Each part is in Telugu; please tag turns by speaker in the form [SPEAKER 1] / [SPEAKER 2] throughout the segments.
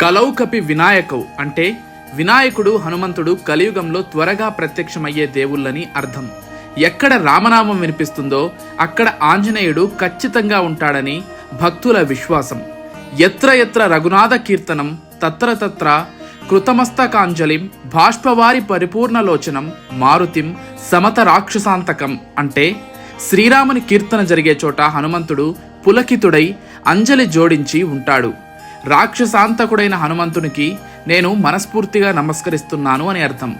[SPEAKER 1] కలౌకపి వినాయకవు అంటే వినాయకుడు హనుమంతుడు కలియుగంలో త్వరగా ప్రత్యక్షమయ్యే దేవుళ్ళని అర్థం. ఎక్కడ రామనామం వినిపిస్తుందో అక్కడ ఆంజనేయుడు ఖచ్చితంగా ఉంటాడని భక్తుల విశ్వాసం. ఎత్ర ఎత్ర రఘునాథ కీర్తనం తత్ర తత్ర కృతమస్తకాంజలిం బాష్పవారి పరిపూర్ణలోచనం మారుతిం సమత రాక్షసాంతకం అంటే శ్రీరాముని కీర్తన జరిగే చోట హనుమంతుడు పులకితుడై అంజలి జోడించి ఉంటాడు. రాక్షసాంతకుడైన హనుమంతునికి నేను మనస్ఫూర్తిగా నమస్కరిస్తున్నాను అని అర్థం.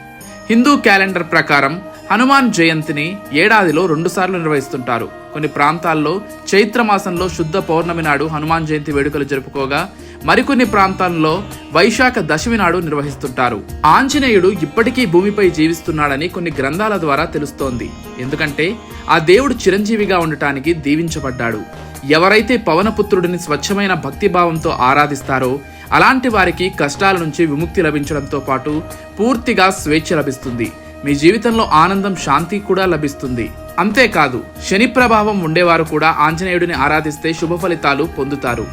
[SPEAKER 1] హిందూ క్యాలెండర్ ప్రకారం హనుమాన్ జయంతిని ఏడాదిలో రెండుసార్లు నిర్వహిస్తుంటారు. కొన్ని ప్రాంతాల్లో చైత్ర మాసంలో శుద్ధ పౌర్ణమి నాడు హనుమాన్ జయంతి వేడుకలు జరుపుకోగా మరికొన్ని ప్రాంతాల్లో వైశాఖ దశమి నాడు నిర్వహిస్తుంటారు. ఆంజనేయుడు ఇప్పటికీ భూమిపై జీవిస్తున్నాడని కొన్ని గ్రంథాల ద్వారా తెలుస్తోంది. ఎందుకంటే ఆ దేవుడు చిరంజీవిగా ఉండటానికి దీవించబడ్డాడు. ఎవరైతే పవనపుత్రుడిని స్వచ్ఛమైన భక్తిభావంతో ఆరాధిస్తారో అలాంటి వారికి కష్టాల నుంచి విముక్తి లభించడంతో పాటు పూర్తిగా స్వేచ్ఛ లభిస్తుంది. మీ జీవితంలో ఆనందం శాంతి కూడా లభిస్తుంది. అంతేకాదు శని ప్రభావం ఉండేవారు కూడా ఆంజనేయుడిని ఆరాధిస్తే శుభ ఫలితాలు పొందుతారు.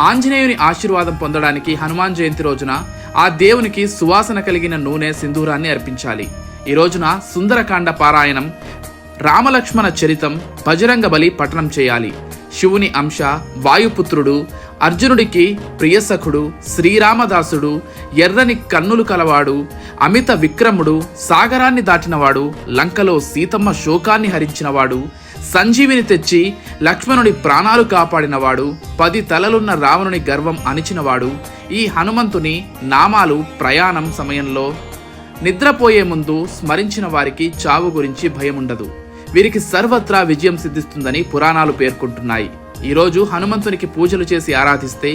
[SPEAKER 1] ఆంజనేయుని ఆశీర్వాదం పొందడానికి హనుమాన్ జయంతి రోజున ఆ దేవునికి సువాసన కలిగిన నూనె సింధూరాన్ని అర్పించాలి. ఈ రోజున సుందరకాండ పారాయణం రామలక్ష్మణ చరితం బజరంగ బలి పఠనం చేయాలి. శివుని అంశ వాయుపుత్రుడు అర్జునుడికి ప్రియసఖుడు శ్రీరామదాసుడు ఎర్రని కన్నులు కలవాడు అమిత విక్రముడు సాగరాన్ని దాటినవాడు లంకలో సీతమ్మ శోకాన్ని హరించినవాడు సంజీవిని తెచ్చి లక్ష్మణుడి ప్రాణాలు కాపాడినవాడు పది తలలున్న రావణుని గర్వం అణిచినవాడు ఈ హనుమంతుని నామాలు ప్రయాణం సమయంలో నిద్రపోయే ముందు స్మరించిన వారికి చావు గురించి భయం ఉండదు వీరికి సర్వత్రా విజయం సిద్ధిస్తుందని పురాణాలు పేర్కొంటున్నాయి. ఈరోజు హనుమంతునికి పూజలు చేసి ఆరాధిస్తే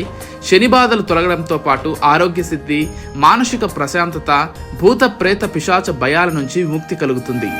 [SPEAKER 1] శని బాధలు తొలగడంతో పాటు ఆరోగ్య సిద్ధి మానసిక ప్రశాంతత భూత ప్రేత పిశాచ భయాల నుంచి ముక్తి కలుగుతుంది.